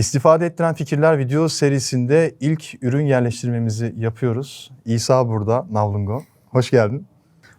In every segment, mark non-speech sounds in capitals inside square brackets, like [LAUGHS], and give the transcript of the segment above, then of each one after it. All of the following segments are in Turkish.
İstifade ettiren fikirler video serisinde ilk ürün yerleştirmemizi yapıyoruz. İsa burada, Navlungo. Hoş geldin.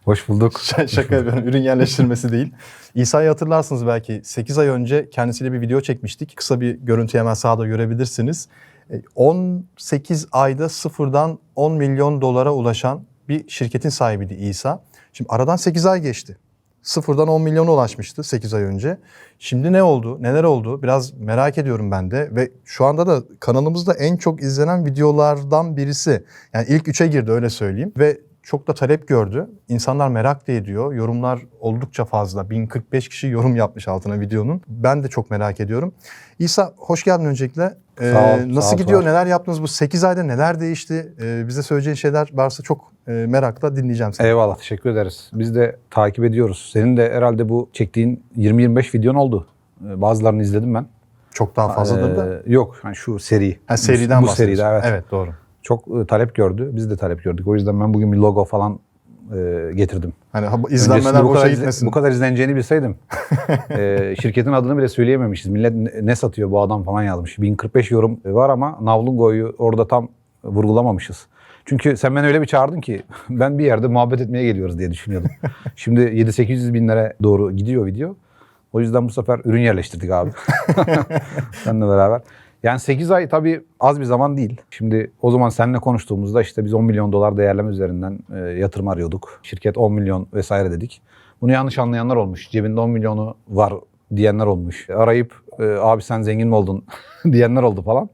Hoş bulduk. [LAUGHS] Şaka yapıyorum, ürün yerleştirmesi değil. İsa'yı hatırlarsınız belki 8 ay önce kendisiyle bir video çekmiştik. Kısa bir görüntü hemen sağda görebilirsiniz. E, 18 ayda sıfırdan 10 milyon dolara ulaşan bir şirketin sahibiydi İsa. Şimdi aradan 8 ay geçti. Sıfırdan 10 milyona ulaşmıştı 8 ay önce. Şimdi ne oldu, neler oldu biraz merak ediyorum ben de. Ve şu anda da kanalımızda en çok izlenen videolardan birisi. Yani ilk üçe girdi öyle söyleyeyim. Ve çok da talep gördü. İnsanlar merak da ediyor. Yorumlar oldukça fazla. 1045 kişi yorum yapmış altına videonun. Ben de çok merak ediyorum. İsa hoş geldin öncelikle. Ee, Sağ ol, sağ nasıl ol, gidiyor? sağ ol. Neler yaptınız? Bu 8 ayda neler değişti? Ee, bize söyleyeceğin şeyler varsa çok e, merakla dinleyeceğim seni. Eyvallah teşekkür ederiz. Biz de takip ediyoruz. Senin de herhalde bu çektiğin 20-25 videon oldu. Ee, Bazılarını izledim ben. Çok daha fazladır da. Ee, yok yani şu seri. Ha, seriden bu, bu seride evet. Evet doğru. Çok e, talep gördü. Biz de talep gördük. O yüzden ben bugün bir logo falan e, getirdim. Hani izlenmeler bu boşa kadar, gitmesin. bu kadar izleneceğini bilseydim. [LAUGHS] e, şirketin adını bile söyleyememişiz. Millet ne, ne satıyor bu adam falan yazmış. 1045 yorum var ama Navlungo'yu orada tam vurgulamamışız. Çünkü sen beni öyle bir çağırdın ki [LAUGHS] ben bir yerde muhabbet etmeye geliyoruz diye düşünüyordum. [LAUGHS] Şimdi 7-800 binlere doğru gidiyor video. O yüzden bu sefer ürün yerleştirdik abi. Seninle beraber. Yani 8 ay tabii az bir zaman değil. Şimdi o zaman seninle konuştuğumuzda işte biz 10 milyon dolar değerleme üzerinden e, yatırım arıyorduk. Şirket 10 milyon vesaire dedik. Bunu yanlış anlayanlar olmuş. Cebinde 10 milyonu var diyenler olmuş. Arayıp e, abi sen zengin mi oldun [LAUGHS] diyenler oldu falan.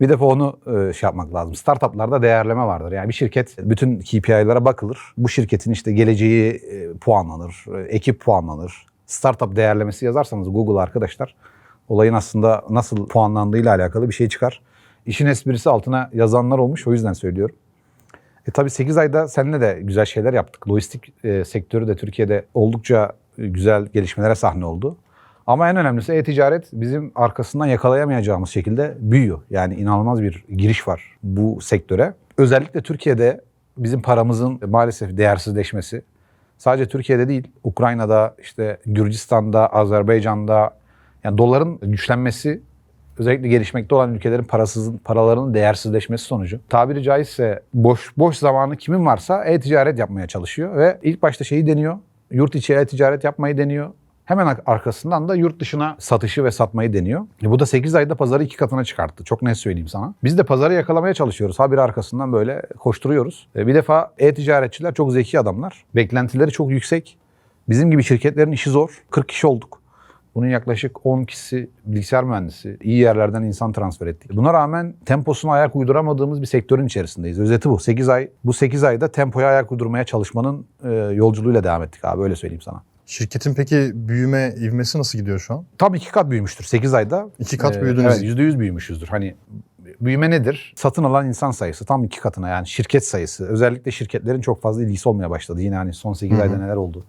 Bir defa onu e, şey yapmak lazım. Startuplarda değerleme vardır. Yani bir şirket bütün KPI'lara bakılır. Bu şirketin işte geleceği e, puanlanır, e, ekip puanlanır. Startup değerlemesi yazarsanız Google arkadaşlar olayın aslında nasıl puanlandığıyla alakalı bir şey çıkar. İşin esprisi altına yazanlar olmuş o yüzden söylüyorum. E tabii 8 ayda seninle de güzel şeyler yaptık. Lojistik e, sektörü de Türkiye'de oldukça e, güzel gelişmelere sahne oldu. Ama en önemlisi e-ticaret bizim arkasından yakalayamayacağımız şekilde büyüyor. Yani inanılmaz bir giriş var bu sektöre. Özellikle Türkiye'de bizim paramızın maalesef değersizleşmesi sadece Türkiye'de değil, Ukrayna'da, işte Gürcistan'da, Azerbaycan'da yani doların güçlenmesi özellikle gelişmekte olan ülkelerin parasızın paralarının değersizleşmesi sonucu. Tabiri caizse boş boş zamanı kimin varsa e-ticaret yapmaya çalışıyor ve ilk başta şeyi deniyor. Yurt içi e-ticaret yapmayı deniyor. Hemen ar- arkasından da yurt dışına satışı ve satmayı deniyor. E bu da 8 ayda pazarı iki katına çıkarttı. Çok net söyleyeyim sana. Biz de pazarı yakalamaya çalışıyoruz. Habire arkasından böyle koşturuyoruz. E bir defa e-ticaretçiler çok zeki adamlar. Beklentileri çok yüksek. Bizim gibi şirketlerin işi zor. 40 kişi olduk. Bunun yaklaşık 10 kişisi bilgisayar mühendisi. iyi yerlerden insan transfer ettik. Buna rağmen temposuna ayak uyduramadığımız bir sektörün içerisindeyiz. Özeti bu. 8 ay bu 8 ayda tempoya ayak uydurmaya çalışmanın e, yolculuğuyla devam ettik abi öyle söyleyeyim sana. Şirketin peki büyüme ivmesi nasıl gidiyor şu an? Tam iki kat büyümüştür 8 ayda. İki kat Ee, büyüdünüz. Evet %100 büyümüşüzdür. Hani büyüme nedir? Satın alan insan sayısı tam iki katına yani şirket sayısı. Özellikle şirketlerin çok fazla ilgisi olmaya başladı. Yine hani son 8 Hı hı. ayda neler oldu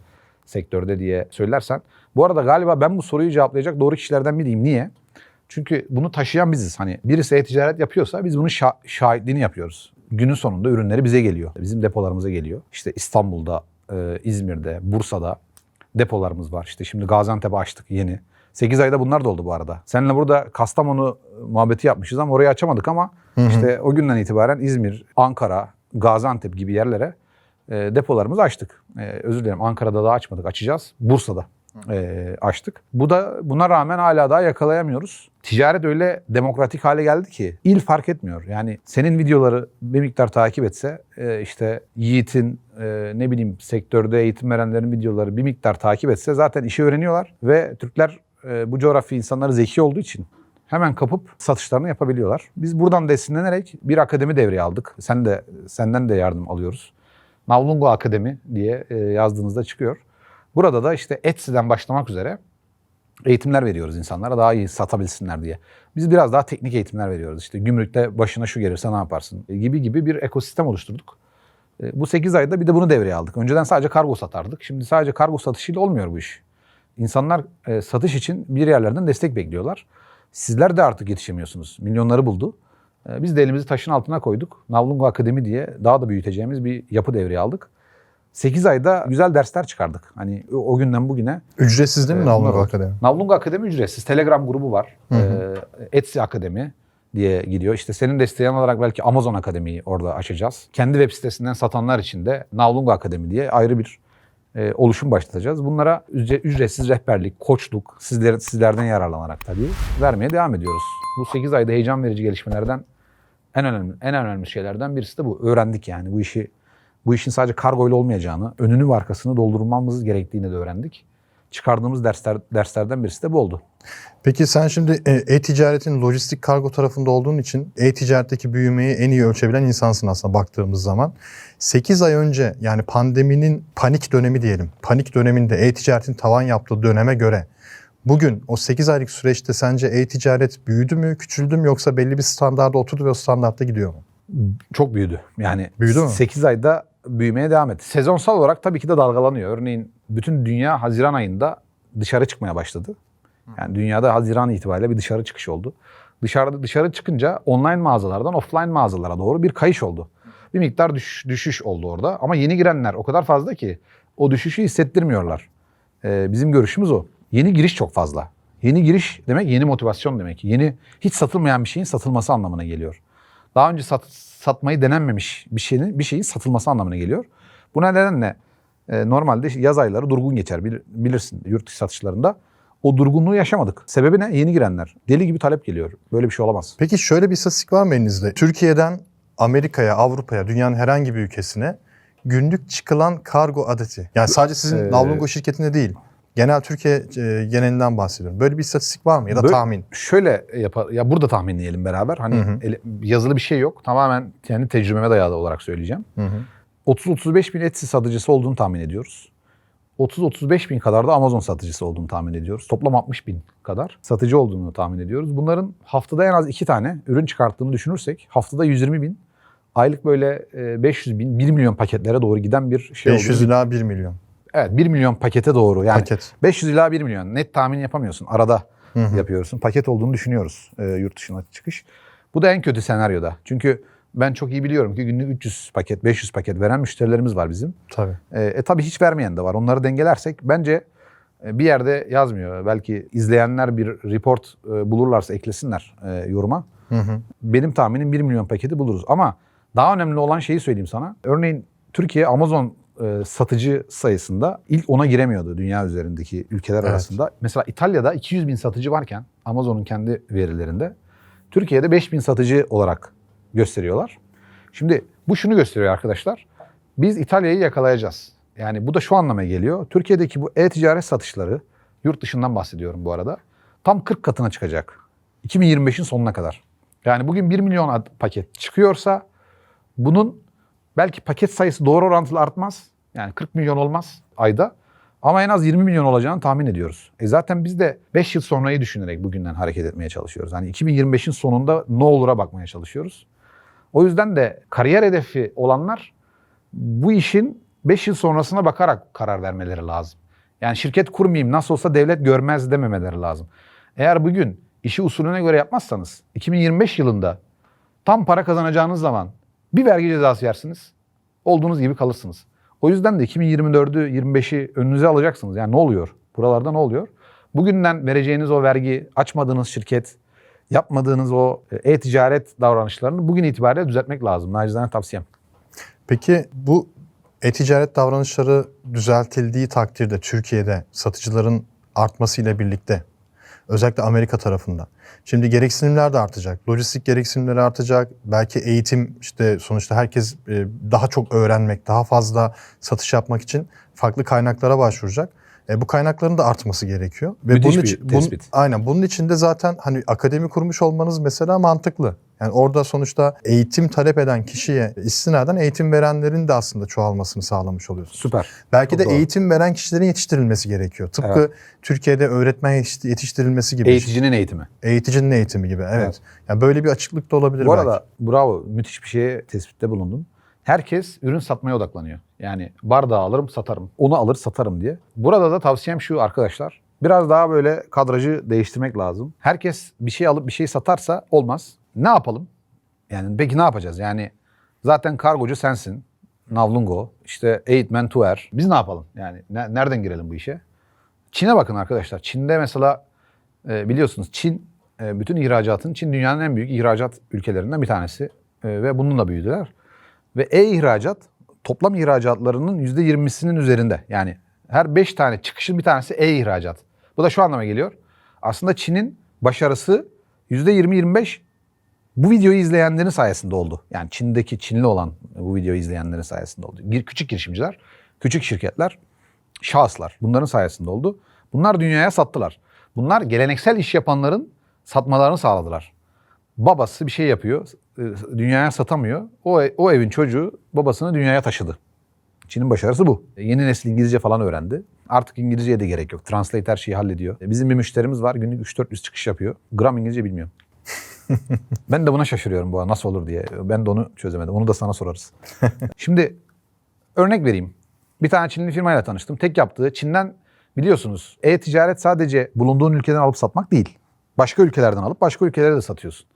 sektörde diye söylersen. Bu arada galiba ben bu soruyu cevaplayacak doğru kişilerden biriyim. Niye? Çünkü bunu taşıyan biziz. Hani birisi e-ticaret yapıyorsa biz bunun şa- şahitliğini yapıyoruz. Günün sonunda ürünleri bize geliyor. Bizim depolarımıza geliyor. İşte İstanbul'da, e, İzmir'de, Bursa'da depolarımız var. İşte şimdi Gaziantep'e açtık yeni. 8 ayda bunlar da oldu bu arada. Seninle burada Kastamonu muhabbeti yapmışız ama orayı açamadık ama Hı hı. işte o günden itibaren İzmir, Ankara, Gaziantep gibi yerlere e, depolarımızı açtık. E, özür dilerim Ankara'da da açmadık, açacağız. Bursa'da e, açtık. Bu da buna rağmen hala daha yakalayamıyoruz. Ticaret öyle demokratik hale geldi ki il fark etmiyor. Yani senin videoları bir miktar takip etse e, işte Yiğit'in e, ne bileyim sektörde eğitim verenlerin videoları bir miktar takip etse zaten işi öğreniyorlar ve Türkler e, bu coğrafya insanları zeki olduğu için hemen kapıp satışlarını yapabiliyorlar. Biz buradan da esinlenerek bir akademi devreye aldık. Sen de senden de yardım alıyoruz. Navlungo Akademi diye e, yazdığınızda çıkıyor. Burada da işte Etsy'den başlamak üzere eğitimler veriyoruz insanlara daha iyi satabilsinler diye. Biz biraz daha teknik eğitimler veriyoruz. İşte gümrükte başına şu gelirse ne yaparsın e, gibi gibi bir ekosistem oluşturduk. E, Bu 8 ayda bir de bunu devreye aldık. Önceden sadece kargo satardık. Şimdi sadece kargo satışıyla olmuyor bu iş. İnsanlar satış için bir yerlerden destek bekliyorlar. Sizler de artık yetişemiyorsunuz. Milyonları buldu. E, Biz de elimizi taşın altına koyduk. Navlungo Akademi diye daha da büyüteceğimiz bir yapı devreye aldık. 8 ayda güzel dersler çıkardık. Hani o, günden bugüne. Ücretsiz değil mi Evet, Navlunga. Akademi? Navlunga Akademi ücretsiz. Telegram grubu var. Hı Ee, Etsy Akademi diye gidiyor. İşte senin desteğin olarak belki Amazon Akademi'yi orada açacağız. Kendi web sitesinden satanlar için de Navlunga Akademi diye ayrı bir e, oluşum başlatacağız. Bunlara ücre- ücretsiz rehberlik, koçluk, sizler, sizlerden yararlanarak tabii vermeye devam ediyoruz. Bu 8 ayda heyecan verici gelişmelerden en önemli en önemli şeylerden birisi de bu. Öğrendik yani bu işi bu işin sadece kargo ile olmayacağını, önünü ve arkasını doldurmamız gerektiğini de öğrendik. Çıkardığımız dersler derslerden birisi de bu oldu. Peki sen şimdi e, e-ticaretin lojistik kargo tarafında olduğun için e-ticaretteki büyümeyi en iyi ölçebilen insansın aslında baktığımız zaman. 8 ay önce yani pandeminin panik dönemi diyelim. Panik döneminde e-ticaretin tavan yaptığı döneme göre bugün o 8 aylık süreçte sence e-ticaret büyüdü mü, küçüldü mü yoksa belli bir standarda oturdu ve o standartta gidiyor mu? Çok büyüdü. Yani Büyüdü mü? 8 ayda büyümeye devam etti. Sezonsal olarak tabii ki de dalgalanıyor. Örneğin bütün dünya Haziran ayında dışarı çıkmaya başladı. Yani dünyada Haziran itibariyle bir dışarı çıkış oldu. Dışarıda dışarı çıkınca online mağazalardan offline mağazalara doğru bir kayış oldu. Bir miktar düş- düşüş oldu orada. Ama yeni girenler o kadar fazla ki o düşüşü hissettirmiyorlar. Ee, bizim görüşümüz o. Yeni giriş çok fazla. Yeni giriş demek yeni motivasyon demek. Yeni hiç satılmayan bir şeyin satılması anlamına geliyor. Daha önce sat, satmayı denenmemiş bir şeyin bir şeyin satılması anlamına geliyor. Bu nedenle e, normalde yaz ayları durgun geçer bil- bilirsin yurt dışı satışlarında. O durgunluğu yaşamadık. Sebebi ne? Yeni girenler. Deli gibi talep geliyor. Böyle bir şey olamaz. Peki şöyle bir istatistik var mı elinizde? Türkiye'den Amerika'ya, Avrupa'ya, dünyanın herhangi bir ülkesine günlük çıkılan kargo adeti. Yani sadece sizin Ee, Navlungo şirketinde değil. Genel Türkiye e, genelinden bahsediyorum. Böyle bir istatistik var mı ya da Böyle- tahmin? Şöyle yapar, ya burada tahminleyelim beraber. Hani Hı hı. ele- yazılı bir şey yok. Tamamen kendi tecrübeme dayalı olarak söyleyeceğim. 30-35 bin Etsy satıcısı olduğunu tahmin ediyoruz. 30-35 bin kadar da Amazon satıcısı olduğunu tahmin ediyoruz. Toplam 60 bin kadar satıcı olduğunu tahmin ediyoruz. Bunların haftada en az iki tane ürün çıkarttığını düşünürsek haftada 120 bin, aylık böyle e, 500 bin, 1 milyon paketlere doğru giden bir şey 500 olduğunu- ila 1 milyon Evet 1 milyon pakete doğru yani paket. 500 ila 1 milyon net tahmin yapamıyorsun. Arada Hı hı. yapıyorsun. Paket olduğunu düşünüyoruz e, yurt dışına çıkış. Bu da en kötü senaryoda. Çünkü ben çok iyi biliyorum ki günlük 300 paket, 500 paket veren müşterilerimiz var bizim. Tabii. E, e tabii hiç vermeyen de var. Onları dengelersek bence e, bir yerde yazmıyor. Belki izleyenler bir report e, bulurlarsa eklesinler e, yoruma. Hı hı. Benim tahminim 1 milyon paketi buluruz. Ama daha önemli olan şeyi söyleyeyim sana. Örneğin Türkiye Amazon e, satıcı sayısında ilk ona giremiyordu dünya üzerindeki ülkeler Evet. arasında. Mesela İtalya'da 200 bin satıcı varken Amazon'un kendi verilerinde Türkiye'de 5 bin satıcı olarak gösteriyorlar. Şimdi bu şunu gösteriyor arkadaşlar. Biz İtalya'yı yakalayacağız. Yani bu da şu anlama geliyor. Türkiye'deki bu e-ticaret satışları yurt dışından bahsediyorum bu arada. Tam 40 katına çıkacak. 2025'in sonuna kadar. Yani bugün 1 milyon paket çıkıyorsa bunun belki paket sayısı doğru orantılı artmaz. Yani 40 milyon olmaz ayda. Ama en az 20 milyon olacağını tahmin ediyoruz. E zaten biz de 5 yıl sonrayı düşünerek bugünden hareket etmeye çalışıyoruz. Hani 2025'in sonunda ne olur'a bakmaya çalışıyoruz. O yüzden de kariyer hedefi olanlar bu işin 5 yıl sonrasına bakarak karar vermeleri lazım. Yani şirket kurmayayım nasıl olsa devlet görmez dememeleri lazım. Eğer bugün işi usulüne göre yapmazsanız 2025 yılında tam para kazanacağınız zaman bir vergi cezası yersiniz. Olduğunuz gibi kalırsınız. O yüzden de 2024'ü 25'i önünüze alacaksınız. Yani ne oluyor? Buralarda ne oluyor? Bugünden vereceğiniz o vergi, açmadığınız şirket, yapmadığınız o e, e-ticaret davranışlarını bugün itibariyle düzeltmek lazım. Nacizane tavsiyem. Peki bu e-ticaret davranışları düzeltildiği takdirde Türkiye'de satıcıların artmasıyla birlikte özellikle Amerika tarafında. Şimdi gereksinimler de artacak. Lojistik gereksinimleri artacak. Belki eğitim işte sonuçta herkes e, daha çok öğrenmek, daha fazla satış yapmak için farklı kaynaklara başvuracak. E, bu kaynakların da artması gerekiyor. Ve Müthiş bunun bir için, tespit. aynen bunun için de zaten hani akademi kurmuş olmanız mesela mantıklı. Yani orada sonuçta eğitim talep eden kişiye istinaden eğitim verenlerin de aslında çoğalmasını sağlamış oluyorsunuz. Süper. Belki Çok de doğru. eğitim veren kişilerin yetiştirilmesi gerekiyor. Tıpkı Evet. Türkiye'de öğretmen yetiş- yetiştirilmesi gibi. Eğiticinin eğitimi. Eğiticinin eğitimi gibi. Evet. Evet. Yani böyle bir açıklık da olabilir Bu belki. arada bravo müthiş bir şeye tespitte bulundun. Herkes ürün satmaya odaklanıyor. Yani bardağı alırım satarım. Onu alır satarım diye. Burada da tavsiyem şu arkadaşlar. Biraz daha böyle kadrajı değiştirmek lazım. Herkes bir şey alıp bir şey satarsa olmaz. Ne yapalım? Yani peki ne yapacağız? Yani zaten kargocu sensin. Navlungo, işte Eight Men to Air. Biz ne yapalım? Yani ne- nereden girelim bu işe? Çin'e bakın arkadaşlar. Çin'de mesela e, biliyorsunuz Çin e, bütün ihracatın Çin dünyanın en büyük ihracat ülkelerinden bir tanesi E, ve bununla büyüdüler. Ve e-ihracat toplam ihracatlarının %20'sinin üzerinde. Yani her 5 tane çıkışın bir tanesi e-ihracat. Bu da şu anlama geliyor. Aslında Çin'in başarısı %20-25 bu videoyu izleyenlerin sayesinde oldu. Yani Çin'deki Çinli olan bu videoyu izleyenlerin sayesinde oldu. Bir küçük girişimciler, küçük şirketler, şahıslar bunların sayesinde oldu. Bunlar dünyaya sattılar. Bunlar geleneksel iş yapanların satmalarını sağladılar. Babası bir şey yapıyor, dünyaya satamıyor. O, o evin çocuğu babasını dünyaya taşıdı. Çin'in başarısı bu. E, Yeni nesil İngilizce falan öğrendi. Artık İngilizceye de gerek yok. Translate her şeyi hallediyor. E, Bizim bir müşterimiz var. Günlük 3-400 çıkış yapıyor. Gram İngilizce bilmiyor. [LAUGHS] ben de buna şaşırıyorum bu nasıl olur diye. Ben de onu çözemedim. Onu da sana sorarız. [LAUGHS] Şimdi örnek vereyim. Bir tane Çinli firmayla tanıştım. Tek yaptığı Çin'den biliyorsunuz e-ticaret sadece bulunduğun ülkeden alıp satmak değil. Başka ülkelerden alıp başka ülkelere de satıyorsun.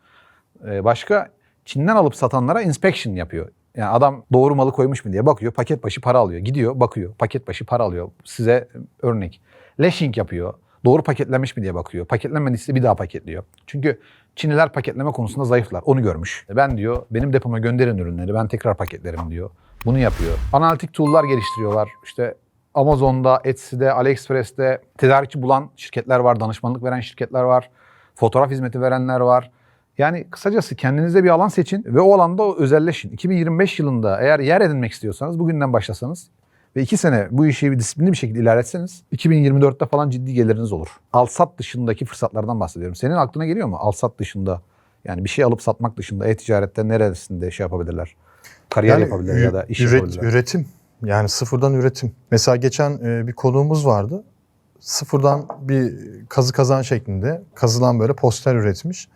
Başka Çin'den alıp satanlara inspection yapıyor. Yani adam doğru malı koymuş mu diye bakıyor. Paket başı para alıyor. Gidiyor bakıyor. Paket başı para alıyor. Size örnek. Lashing yapıyor. Doğru paketlenmiş mi diye bakıyor. Paketlenmediyse bir daha paketliyor. Çünkü Çinliler paketleme konusunda zayıflar. Onu görmüş. Ben diyor benim depoma gönderin ürünleri ben tekrar paketlerim diyor. Bunu yapıyor. Analitik tool'lar geliştiriyorlar. İşte Amazon'da, Etsy'de, AliExpress'te tedarikçi bulan şirketler var. Danışmanlık veren şirketler var. Fotoğraf hizmeti verenler var. Yani kısacası kendinize bir alan seçin ve o alanda özelleşin. 2025 yılında eğer yer edinmek istiyorsanız bugünden başlasanız ve iki sene bu işi bir disiplinli bir şekilde ilerletseniz 2024'te falan ciddi geliriniz olur. Al-sat dışındaki fırsatlardan bahsediyorum. Senin aklına geliyor mu al-sat dışında? Yani bir şey alıp satmak dışında e-ticarette neresinde şey yapabilirler? Kariyer yapabilirler ya da iş üret- yapabilirler. Üretim. Yani sıfırdan üretim. Mesela geçen e, bir konuğumuz vardı. Sıfırdan bir kazı kazan şeklinde kazılan böyle poster üretmiş.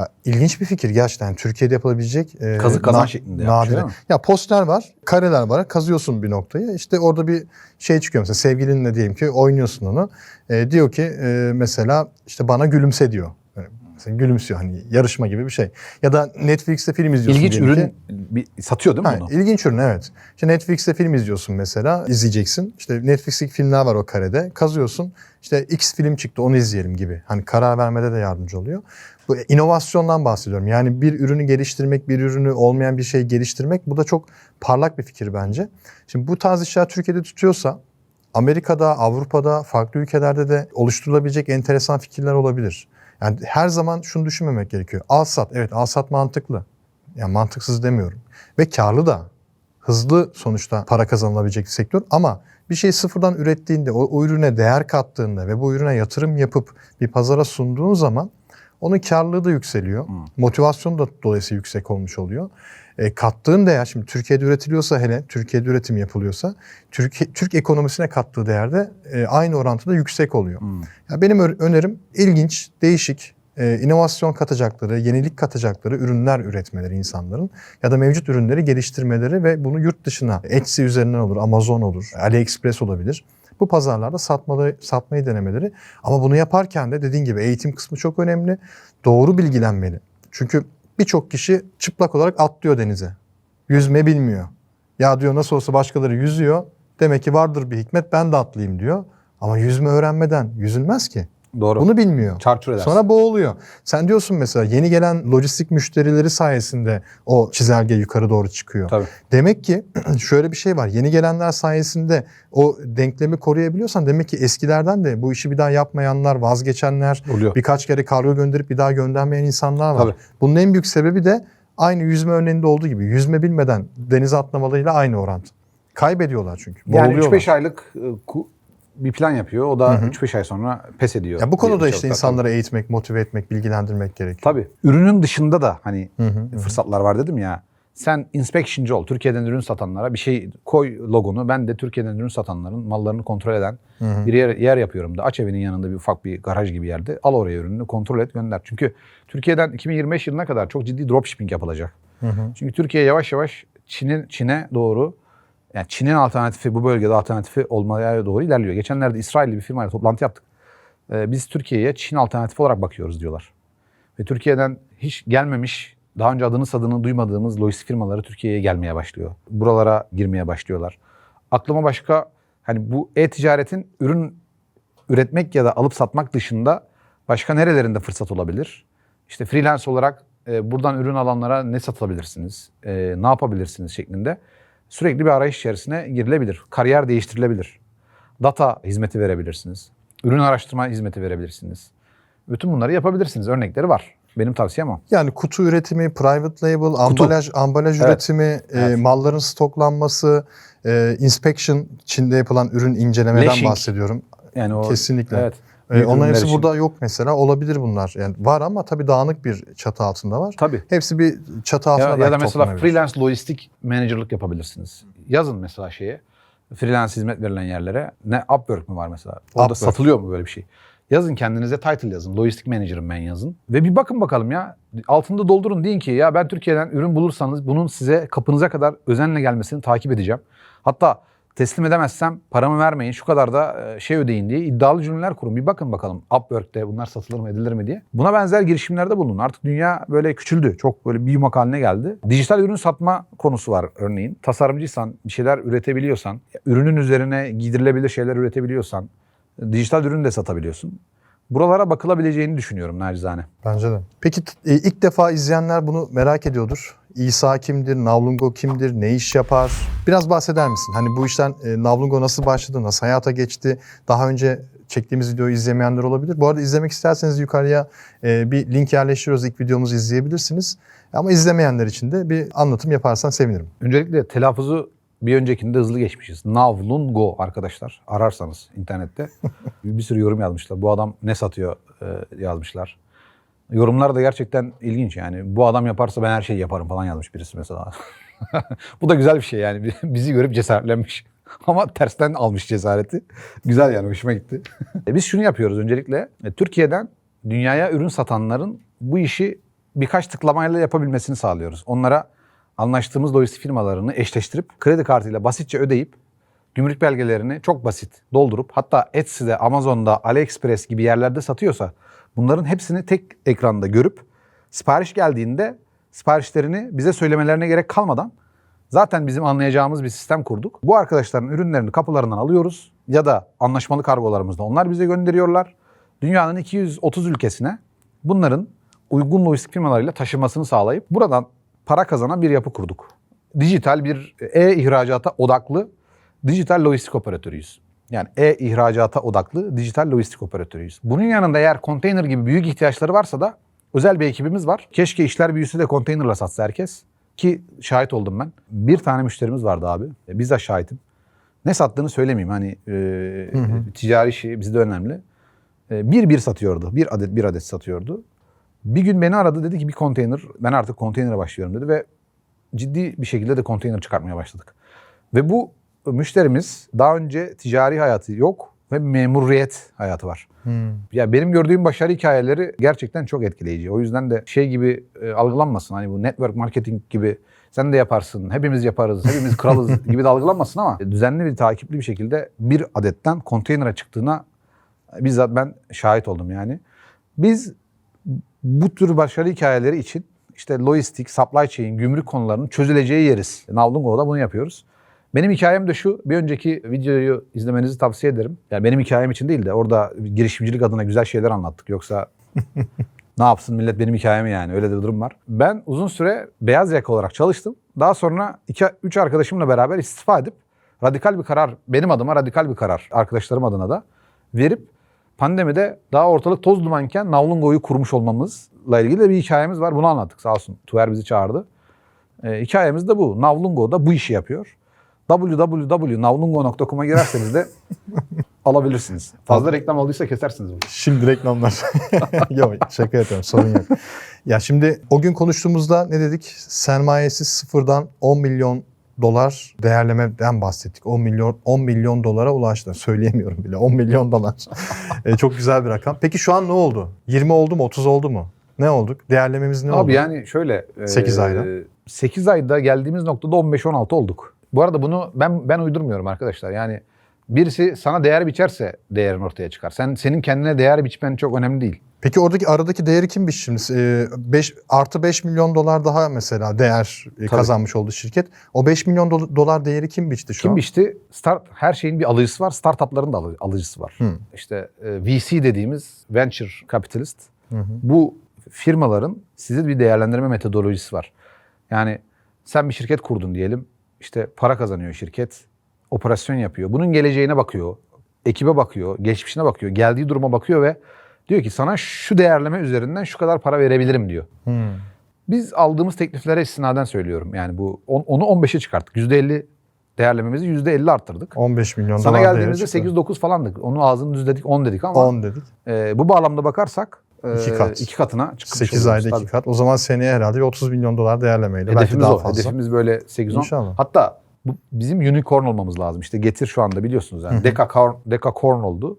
Ya ilginç bir fikir gerçekten. Yani Türkiye'de yapılabilecek e, Kazı kazan na- şeklinde nadire. Ya poster var, kareler var. Kazıyorsun bir noktayı. İşte orada bir şey çıkıyor mesela sevgilinle diyelim ki oynuyorsun onu. E, diyor ki e, mesela işte bana gülümse diyor. Yani mesela gülümsüyor hani yarışma gibi bir şey. Ya da Netflix'te film izliyorsun İlginç diyelim ki. ürün bir, satıyor değil mi Ha, bunu? ilginç ürün evet. İşte Netflix'te film izliyorsun mesela, izleyeceksin. İşte Netflix'teki filmler var o karede. Kazıyorsun. İşte X film çıktı onu izleyelim gibi. Hani karar vermede de yardımcı oluyor. Bu inovasyondan bahsediyorum. Yani bir ürünü geliştirmek, bir ürünü olmayan bir şey geliştirmek bu da çok parlak bir fikir bence. Şimdi bu tarz işler Türkiye'de tutuyorsa Amerika'da, Avrupa'da, farklı ülkelerde de oluşturulabilecek enteresan fikirler olabilir. Yani her zaman şunu düşünmemek gerekiyor. Al sat, evet al sat mantıklı. Yani mantıksız demiyorum. Ve karlı da. Hızlı sonuçta para kazanılabilecek bir sektör ama bir şey sıfırdan ürettiğinde, o, o ürüne değer kattığında ve bu ürüne yatırım yapıp bir pazara sunduğun zaman onun karlılığı da yükseliyor. Motivasyon da dolayısıyla yüksek olmuş oluyor. E, kattığın değer, şimdi Türkiye'de üretiliyorsa hele, Türkiye'de üretim yapılıyorsa, Türkiye, Türk ekonomisine kattığı değer de e, aynı orantıda yüksek oluyor. Ya benim önerim ilginç, değişik, e, inovasyon katacakları, yenilik katacakları ürünler üretmeleri insanların ya da mevcut ürünleri geliştirmeleri ve bunu yurt dışına Etsy üzerinden olur, Amazon olur, AliExpress olabilir. Bu pazarlarda satmaları, satmayı denemeleri. Ama bunu yaparken de dediğin gibi eğitim kısmı çok önemli. Doğru bilgilenmeli. Çünkü birçok kişi çıplak olarak atlıyor denize. Yüzme bilmiyor. Ya diyor nasıl olsa başkaları yüzüyor. Demek ki vardır bir hikmet ben de atlayayım diyor. Ama yüzme öğrenmeden yüzülmez ki. Doğru. Bunu bilmiyor. Çarçur edersin. Sonra boğuluyor. Sen diyorsun mesela yeni gelen lojistik müşterileri sayesinde o çizelge yukarı doğru çıkıyor. Tabii. Demek ki [CLEARS THROAT] şöyle bir şey var. Yeni gelenler sayesinde o denklemi koruyabiliyorsan demek ki eskilerden de bu işi bir daha yapmayanlar, vazgeçenler, Oluyor. birkaç kere kargo gönderip bir daha göndermeyen insanlar var. Tabii. Bunun en büyük sebebi de aynı yüzme örneğinde olduğu gibi yüzme bilmeden denize atlamalarıyla aynı orantı. Kaybediyorlar çünkü. Yani Boğuluyorlar. 3-5 aylık e, bir plan yapıyor. O da 3-5 ay sonra pes ediyor. Ya bu konuda diye işte insanları eğitmek, motive etmek, bilgilendirmek gerekiyor. Tabii. Ürünün dışında da hani Hı hı, fırsatlar var dedim ya. Sen inspection'cı ol. Türkiye'den ürün satanlara bir şey koy logonu. Ben de Türkiye'den ürün satanların mallarını kontrol eden bir yer, yer yapıyorum da. Aç evinin yanında bir ufak bir garaj gibi yerde. Al oraya ürününü kontrol et gönder. Çünkü Türkiye'den 2025 yılına kadar çok ciddi dropshipping yapılacak. Çünkü Türkiye yavaş yavaş Çin'in Çin'e doğru yani Çin'in alternatifi bu bölgede alternatifi olmaya doğru ilerliyor. Geçenlerde İsrailli bir firmayla toplantı yaptık. Ee, biz Türkiye'ye Çin alternatifi olarak bakıyoruz diyorlar. Ve Türkiye'den hiç gelmemiş daha önce adını sadını duymadığımız lojistik firmaları Türkiye'ye gelmeye başlıyor. Buralara girmeye başlıyorlar. Aklıma başka hani bu e-ticaretin ürün üretmek ya da alıp satmak dışında başka nerelerinde fırsat olabilir? İşte freelance olarak e, buradan ürün alanlara ne satabilirsiniz, e, ne yapabilirsiniz şeklinde sürekli bir arayış içerisine girilebilir. Kariyer değiştirilebilir. Data hizmeti verebilirsiniz. Ürün araştırma hizmeti verebilirsiniz. Bütün bunları yapabilirsiniz. Örnekleri var. Benim tavsiyem o. Yani kutu üretimi, private label, ambalaj, ambalaj Evet. üretimi, e, Evet. malların stoklanması, e, inspection, Çin'de yapılan ürün incelemeden Lashing. bahsediyorum. Yani o Kesinlikle. Evet. E, Büyük onların ürünler hepsi için. burada yok mesela. Olabilir bunlar. Yani var ama tabii dağınık bir çatı altında var. Tabii. Hepsi bir çatı altında Ya, ya da mesela freelance lojistik managerlık yapabilirsiniz. Yazın mesela şeye. Freelance hizmet verilen yerlere. Ne Upwork mu var mesela? Orada Upwork. satılıyor mu böyle bir şey? Yazın kendinize title yazın. Lojistik manager'ım ben yazın. Ve bir bakın bakalım ya. Altında doldurun deyin ki ya ben Türkiye'den ürün bulursanız bunun size kapınıza kadar özenle gelmesini takip edeceğim. Hatta teslim edemezsem paramı vermeyin şu kadar da e, şey ödeyin diye iddialı cümleler kurun. Bir bakın bakalım Upwork'te bunlar satılır mı edilir mi diye. Buna benzer girişimlerde bulunun. Artık dünya böyle küçüldü. Çok böyle bir yumak haline geldi. Dijital ürün satma konusu var örneğin. Tasarımcıysan, bir şeyler üretebiliyorsan, ürünün üzerine giydirilebilir şeyler üretebiliyorsan, dijital ürün de satabiliyorsun. Buralara bakılabileceğini düşünüyorum nacizane. Bence de. Peki e, ilk defa izleyenler bunu merak ediyordur. İsa kimdir? Navlungo kimdir? Ne iş yapar? Biraz bahseder misin? Hani bu işten e, Navlungo nasıl başladı? Nasıl hayata geçti? Daha önce çektiğimiz videoyu izlemeyenler olabilir. Bu arada izlemek isterseniz yukarıya e, bir link yerleştiriyoruz. İlk videomuzu izleyebilirsiniz. Ama izlemeyenler için de bir anlatım yaparsan sevinirim. Öncelikle telaffuzu bir öncekinde hızlı geçmişiz. Navlungo arkadaşlar. Ararsanız internette. [LAUGHS] bir sürü yorum yazmışlar. Bu adam ne satıyor e, yazmışlar. Yorumlar da gerçekten ilginç yani. Bu adam yaparsa ben her şeyi yaparım falan yazmış birisi mesela. [LAUGHS] Bu da güzel bir şey yani. Bizi görüp cesaretlenmiş. [LAUGHS] Ama tersten almış cesareti. Güzel yani hoşuma gitti. E, Biz şunu yapıyoruz öncelikle. E, Türkiye'den dünyaya ürün satanların bu işi birkaç tıklamayla yapabilmesini sağlıyoruz. Onlara anlaştığımız lojistik firmalarını eşleştirip kredi kartıyla basitçe ödeyip gümrük belgelerini çok basit doldurup hatta Etsy'de, Amazon'da, AliExpress gibi yerlerde satıyorsa bunların hepsini tek ekranda görüp sipariş geldiğinde siparişlerini bize söylemelerine gerek kalmadan zaten bizim anlayacağımız bir sistem kurduk. Bu arkadaşların ürünlerini kapılarından alıyoruz ya da anlaşmalı kargolarımızda onlar bize gönderiyorlar. Dünyanın 230 ülkesine bunların uygun lojistik firmalarıyla taşımasını sağlayıp buradan para kazanan bir yapı kurduk. Dijital bir e-ihracata odaklı dijital lojistik operatörüyüz. Yani e-ihracata odaklı dijital lojistik operatörüyüz. Bunun yanında eğer konteyner gibi büyük ihtiyaçları varsa da özel bir ekibimiz var. Keşke işler büyüse de konteynerla satsa herkes. Ki şahit oldum ben. Bir tane müşterimiz vardı abi. E, Bizzat şahitim. Ne sattığını söylemeyeyim. Hani e, ticari şey bizde önemli. E, bir bir satıyordu. Bir adet bir adet satıyordu. Bir gün beni aradı dedi ki bir konteyner ben artık konteynere başlıyorum dedi ve ciddi bir şekilde de konteyner çıkartmaya başladık. Ve bu müşterimiz daha önce ticari hayatı yok ve memuriyet hayatı var. Ya benim gördüğüm başarı hikayeleri gerçekten çok etkileyici. O yüzden de şey gibi e, algılanmasın. Hani bu network marketing gibi sen de yaparsın, hepimiz yaparız, hepimiz kralız [LAUGHS] gibi de algılanmasın ama düzenli bir takipli bir şekilde bir adetten konteynere çıktığına bizzat ben şahit oldum yani. Biz bu tür başarı hikayeleri için işte lojistik, supply chain, gümrük konularının çözüleceği yeriz. Navlungo'da bunu yapıyoruz. Benim hikayem de şu. Bir önceki videoyu izlemenizi tavsiye ederim. Yani benim hikayem için değil de orada girişimcilik adına güzel şeyler anlattık. Yoksa [LAUGHS] ne yapsın millet benim hikayemi yani öyle de bir durum var. Ben uzun süre beyaz yaka olarak çalıştım. Daha sonra 3 arkadaşımla beraber istifa edip radikal bir karar, benim adıma radikal bir karar, arkadaşlarım adına da verip pandemide daha ortalık toz dumanken Navlungo'yu kurmuş olmamızla ilgili de bir hikayemiz var. Bunu anlattık sağ olsun. Tuver bizi çağırdı. E, hikayemiz de bu. Navlungo da bu işi yapıyor. www.navlungo.com'a girerseniz de [LAUGHS] alabilirsiniz. Fazla reklam olduysa kesersiniz bunu. Şimdi reklamlar. [LAUGHS] yok şaka yapıyorum sorun yok. Ya şimdi o gün konuştuğumuzda ne dedik? Sermayesiz sıfırdan 10 milyon dolar değerlemeden bahsettik. 10 milyon 10 milyon dolara ulaştı. [LAUGHS] Söyleyemiyorum bile. 10 milyon dolar. [LAUGHS] E, çok güzel bir rakam. Peki şu an ne oldu? 20 oldu mu? 30 oldu mu? Ne olduk? Değerlememiz ne oldu? Abi yani şöyle. Sekiz ayda. 8 ayda geldiğimiz noktada 15-16 olduk. Bu arada bunu ben ben uydurmuyorum arkadaşlar. Yani Birisi sana değer biçerse değerin ortaya çıkar. Sen senin kendine değer biçmen çok önemli değil. Peki oradaki aradaki değeri kim biç şimdi? Ee, beş, artı 5 milyon dolar daha mesela değer e, kazanmış oldu şirket. O 5 milyon do- dolar değeri kim biçti şu Kim an? biçti? Start her şeyin bir alıcısı var. Startup'ların da alı- alıcısı var. Hı. İşte e, VC dediğimiz venture capitalist. Hı hı. Bu firmaların size bir değerlendirme metodolojisi var. Yani sen bir şirket kurdun diyelim. İşte para kazanıyor şirket. Operasyon yapıyor. Bunun geleceğine bakıyor. Ekibe bakıyor. Geçmişine bakıyor. Geldiği duruma bakıyor ve diyor ki sana şu değerleme üzerinden şu kadar para verebilirim diyor. Hmm. Biz aldığımız tekliflere istinaden söylüyorum. Yani bu on- onu 15'e çıkarttık. %50 değerlememizi %50 arttırdık. 15 milyon Sana dolar geldiğimizde çıktı. 8-9 falandık. Onu ağzını düzledik 10 dedik ama 10 dedik. e, bu bağlamda bakarsak e, İki kat. iki katına çıkmış 8 oluyoruz ayda. 2 kat. O zaman seneye herhalde bir 30 milyon dolar değerlemeyle. belki Hedefimiz daha o. fazla. Hedefimiz böyle 8-10. İnşallah. Hatta bu, bizim unicorn olmamız lazım. İşte getir şu anda biliyorsunuz yani. Decacorn, decacorn oldu.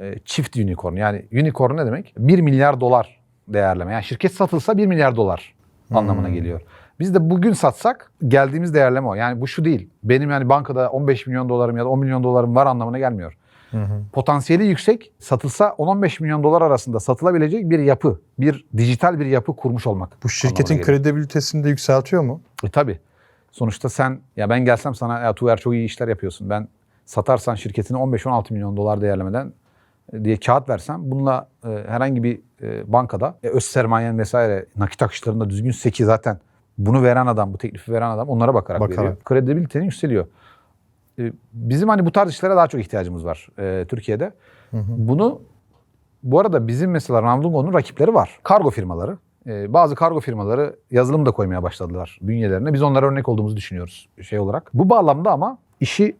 E, çift unicorn. Yani unicorn ne demek? 1 milyar dolar değerleme. Yani şirket satılsa 1 milyar dolar anlamına geliyor. Biz de bugün satsak geldiğimiz değerleme o. Yani bu şu değil. Benim yani bankada 15 milyon dolarım ya da 10 milyon dolarım var anlamına gelmiyor. Hı hı. Potansiyeli yüksek, satılsa 10-15 milyon dolar arasında satılabilecek bir yapı, bir dijital bir yapı kurmuş olmak. Bu şirketin kredibilitesini de yükseltiyor mu? E tabii. Sonuçta sen ya ben gelsem sana ya Tuver çok iyi işler yapıyorsun. Ben satarsan şirketini 15-16 milyon dolar değerlemeden e, diye kağıt versem bununla e, herhangi bir e, bankada e, öz sermayen vesaire nakit akışlarında düzgünse ki zaten bunu veren adam, bu teklifi veren adam onlara bakarak, Bakarak. veriyor. Kredibilitenin yükseliyor. E, bizim hani bu tarz işlere daha çok ihtiyacımız var e, Türkiye'de. Bunu bu arada bizim mesela Ramdungo'nun rakipleri var. Kargo firmaları. Ee, bazı kargo firmaları yazılım da koymaya başladılar bünyelerine. Biz onlara örnek olduğumuzu düşünüyoruz şey olarak. Bu bağlamda ama işi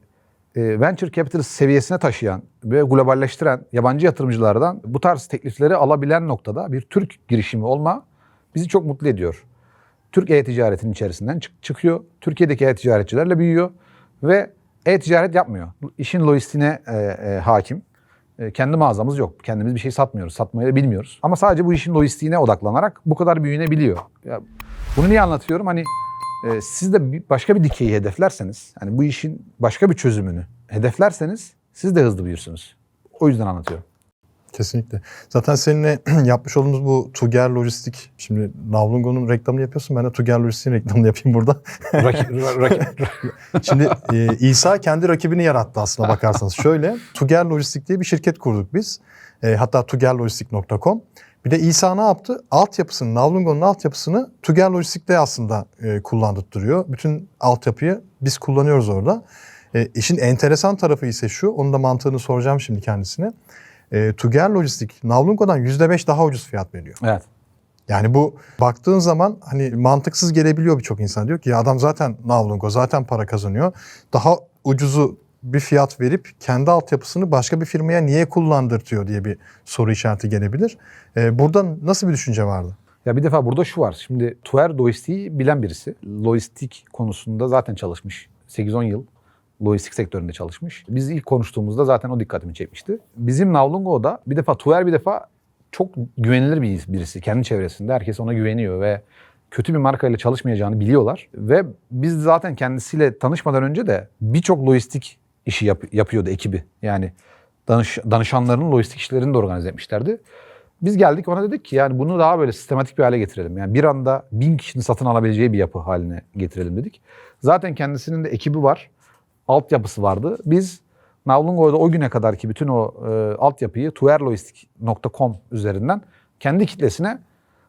e, venture capitalist seviyesine taşıyan ve globalleştiren yabancı yatırımcılardan bu tarz teklifleri alabilen noktada bir Türk girişimi olma bizi çok mutlu ediyor. Türk e-ticaretinin içerisinden çık- çıkıyor. Türkiye'deki e-ticaretçilerle büyüyor ve e-ticaret yapmıyor. İşin lojistiğine e, e, hakim. E, kendi mağazamız yok. Kendimiz bir şey satmıyoruz. Satmayı da bilmiyoruz. Ama sadece bu işin lojistiğine odaklanarak bu kadar büyünebiliyor. Ya, bunu niye anlatıyorum? Hani e, siz de başka bir dikeyi hedeflerseniz, hani bu işin başka bir çözümünü hedeflerseniz siz de hızlı büyürsünüz. O yüzden anlatıyorum. Kesinlikle. Zaten seninle [CLEARS THROAT] yapmış olduğumuz bu Tuger Lojistik, şimdi Navlungo'nun reklamını yapıyorsun. Ben de Tuger Lojistik'in reklamını yapayım burada. Rakip, ra- rakip, [LAUGHS] Şimdi e, İsa kendi rakibini yarattı aslına bakarsanız. Şöyle, Tuger Lojistik diye bir şirket kurduk biz. E, hatta tugerlojistik.com. Bir de İsa ne yaptı? Altyapısını, Navlungo'nun altyapısını Tuger Lojistik'te aslında e, kullandırtırıyor. Bütün altyapıyı biz kullanıyoruz orada. E, işin enteresan tarafı ise şu, onun da mantığını soracağım şimdi kendisine. E, Tuger Lojistik, Navlungo'dan %5 daha ucuz fiyat veriyor. evet. Yani bu baktığın zaman hani mantıksız gelebiliyor birçok insan. Diyor ki ya adam zaten Navlungo zaten para kazanıyor. Daha ucuzu bir fiyat verip kendi altyapısını başka bir firmaya niye kullandırtıyor diye bir soru işareti gelebilir. Ee, burada nasıl bir düşünce vardı? Ya bir defa burada şu var. Şimdi Tuer lojistiği bilen birisi. Lojistik konusunda zaten çalışmış. 8-10 yıl lojistik sektöründe çalışmış. Biz ilk konuştuğumuzda zaten o dikkatimi çekmişti. Bizim Navlungo'da bir defa Tuer bir defa çok güvenilir bir birisi. Kendi çevresinde herkes ona güveniyor ve kötü bir markayla çalışmayacağını biliyorlar. Ve biz zaten kendisiyle tanışmadan önce de birçok lojistik işi yap- yapıyordu ekibi. Yani danış, danışanlarının lojistik işlerini de organize etmişlerdi. Biz geldik ona dedik ki yani bunu daha böyle sistematik bir hale getirelim. Yani bir anda bin kişinin satın alabileceği bir yapı haline getirelim dedik. Zaten kendisinin de ekibi var. Altyapısı vardı. Biz Navlungo'da o güne kadar ki bütün o e, altyapıyı tuerlogistik.com üzerinden kendi kitlesine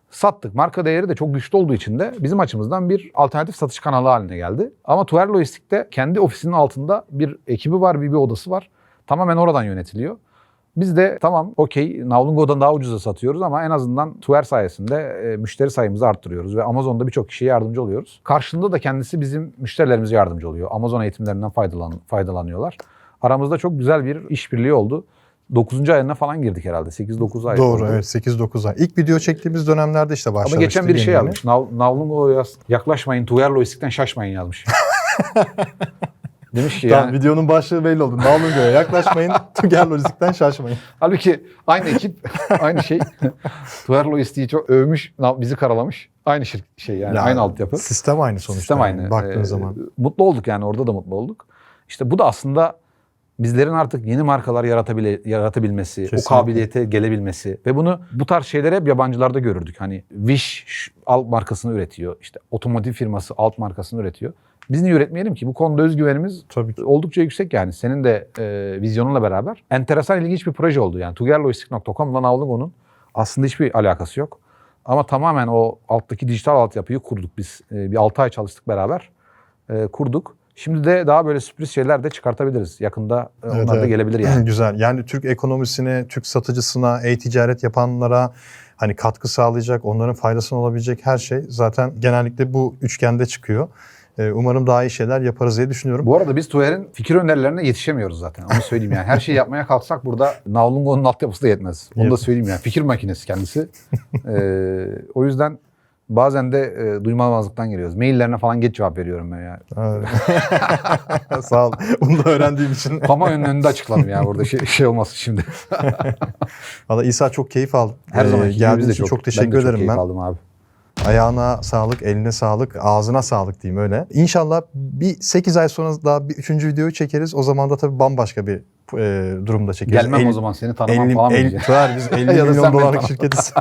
sattık. Marka değeri de çok güçlü olduğu için de bizim açımızdan bir alternatif satış kanalı haline geldi. Ama Tuer Lojistik'te kendi ofisinin altında bir ekibi var, bir, bir odası var. Tamamen oradan yönetiliyor. Biz de tamam okey Navlungo'dan daha ucuza satıyoruz ama en azından Tuer sayesinde e, müşteri sayımızı arttırıyoruz ve Amazon'da birçok kişiye yardımcı oluyoruz. Karşılığında da kendisi bizim müşterilerimize yardımcı oluyor. Amazon eğitimlerinden faydalan, faydalanıyorlar. Aramızda çok güzel bir işbirliği oldu. 9. ayına falan girdik herhalde. 8-9 ay Doğru oldu. evet 8-9 ay. İlk video çektiğimiz dönemlerde işte Ama başlamıştı. geçen bir şey yazmış. Nav, Navlungo yaz. Yaklaşmayın, Tuyer Lojistik'ten şaşmayın yazmış. [LAUGHS] Demiş ki Tamam, yani. videonun başlığı belli oldu. Navlungo'ya yaklaşmayın, [LAUGHS] Tuger Lojistik'ten şaşmayın. Halbuki aynı ekip, aynı şey. Tuyer Lojistik'i çok övmüş, bizi karalamış. Aynı şir- şey yani, Ya, aynı altyapı. Sistem aynı sonuçta. Sistem yani aynı. Baktığın Ee, zaman. Mutlu olduk yani orada da mutlu olduk. İşte bu da aslında bizlerin artık yeni markalar yaratabile, yaratabilmesi, Kesinlikle. o kabiliyete gelebilmesi ve bunu bu tarz şeyleri hep yabancılarda görürdük. Hani Wish alt markasını üretiyor, işte otomotiv firması alt markasını üretiyor. Biz niye üretmeyelim ki? Bu konuda özgüvenimiz Tabii ki. oldukça yüksek yani. Senin de e, vizyonunla beraber enteresan ilginç bir proje oldu. Yani tugerlojistik.com'la Navlungo'nun aslında hiçbir alakası yok. Ama tamamen o alttaki dijital altyapıyı kurduk biz. E, bir 6 ay çalıştık beraber. E, kurduk. Şimdi de daha böyle sürpriz şeyler de çıkartabiliriz. Yakında e, Evet, onlar da evet. gelebilir yani. [CLEARS THROAT] Güzel. Yani Türk ekonomisine, Türk satıcısına, e-ticaret yapanlara hani katkı sağlayacak, onların faydasına olabilecek her şey zaten genellikle bu üçgende çıkıyor. Ee, Umarım daha iyi şeyler yaparız diye düşünüyorum. Bu arada biz Tuğer'in fikir önerilerine yetişemiyoruz zaten. Onu söyleyeyim yani. Her şeyi yapmaya kalksak burada Navlungo'nun altyapısı da yetmez. Onu da söyleyeyim yani. Fikir makinesi kendisi. Ee, o yüzden bazen de e, duymamazlıktan geliyoruz. Maillerine falan geç cevap veriyorum ben yani. Evet. [LAUGHS] Sağ ol. Bunu da öğrendiğim için. Kamuoyunun önünde açıklanım ya burada şey, şey olmasın şimdi. Valla İsa çok keyif aldım. Her Ee, zaman geldiğin için çok, ben teşekkür de çok ederim keyif ben. aldım abi. Ayağına sağlık, eline sağlık, ağzına sağlık diyeyim öyle. İnşallah bir 8 ay sonra daha bir üçüncü videoyu çekeriz. O zaman da tabii bambaşka bir e, durumda çekeriz. Gelmem El- o zaman seni tanımam 50, falan mı 50, diyeceksin? Tuğer, biz [LAUGHS] 50 Ya da sen milyon dolarlık şirketiz.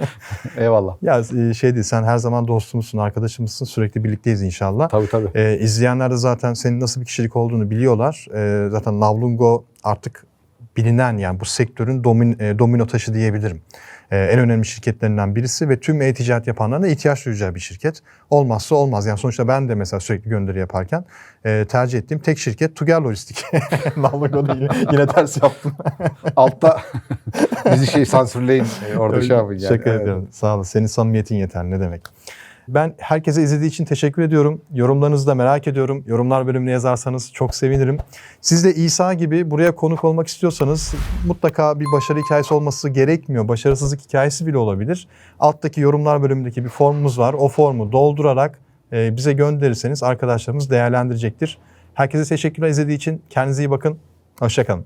[LAUGHS] Eyvallah. ya e, şey değil sen her zaman dostumuzsun, arkadaşımızsın. Sürekli birlikteyiz inşallah. Tabii tabii. Ee, izleyenler de zaten senin nasıl bir kişilik olduğunu biliyorlar. Ee, zaten Navlungo artık bilinen yani bu sektörün domin, e, domino taşı diyebilirim. Ee, en önemli şirketlerinden birisi ve tüm e-ticaret yapanların da ihtiyaç duyacağı bir şirket. Olmazsa olmaz. Yani sonuçta ben de mesela sürekli gönderi yaparken e, tercih ettiğim tek şirket Tuger Lojistik. [LAUGHS] Navlungo'da yine, yine ters yaptım. [LAUGHS] Altta bizi şey sansürleyin. e, Orada şey yapın yani. Şaka Evet. ediyorum. Sağ olun. Senin samimiyetin yeter. Ne demek. Ben herkese izlediği için teşekkür ediyorum. Yorumlarınızı da merak ediyorum. Yorumlar bölümüne yazarsanız çok sevinirim. Siz de İsa gibi buraya konuk olmak istiyorsanız mutlaka bir başarı hikayesi olması gerekmiyor. Başarısızlık hikayesi bile olabilir. Alttaki yorumlar bölümündeki bir formumuz var. O formu doldurarak e, bize gönderirseniz arkadaşlarımız değerlendirecektir. Herkese teşekkürler izlediği için. Kendinize iyi bakın. Hoşçakalın.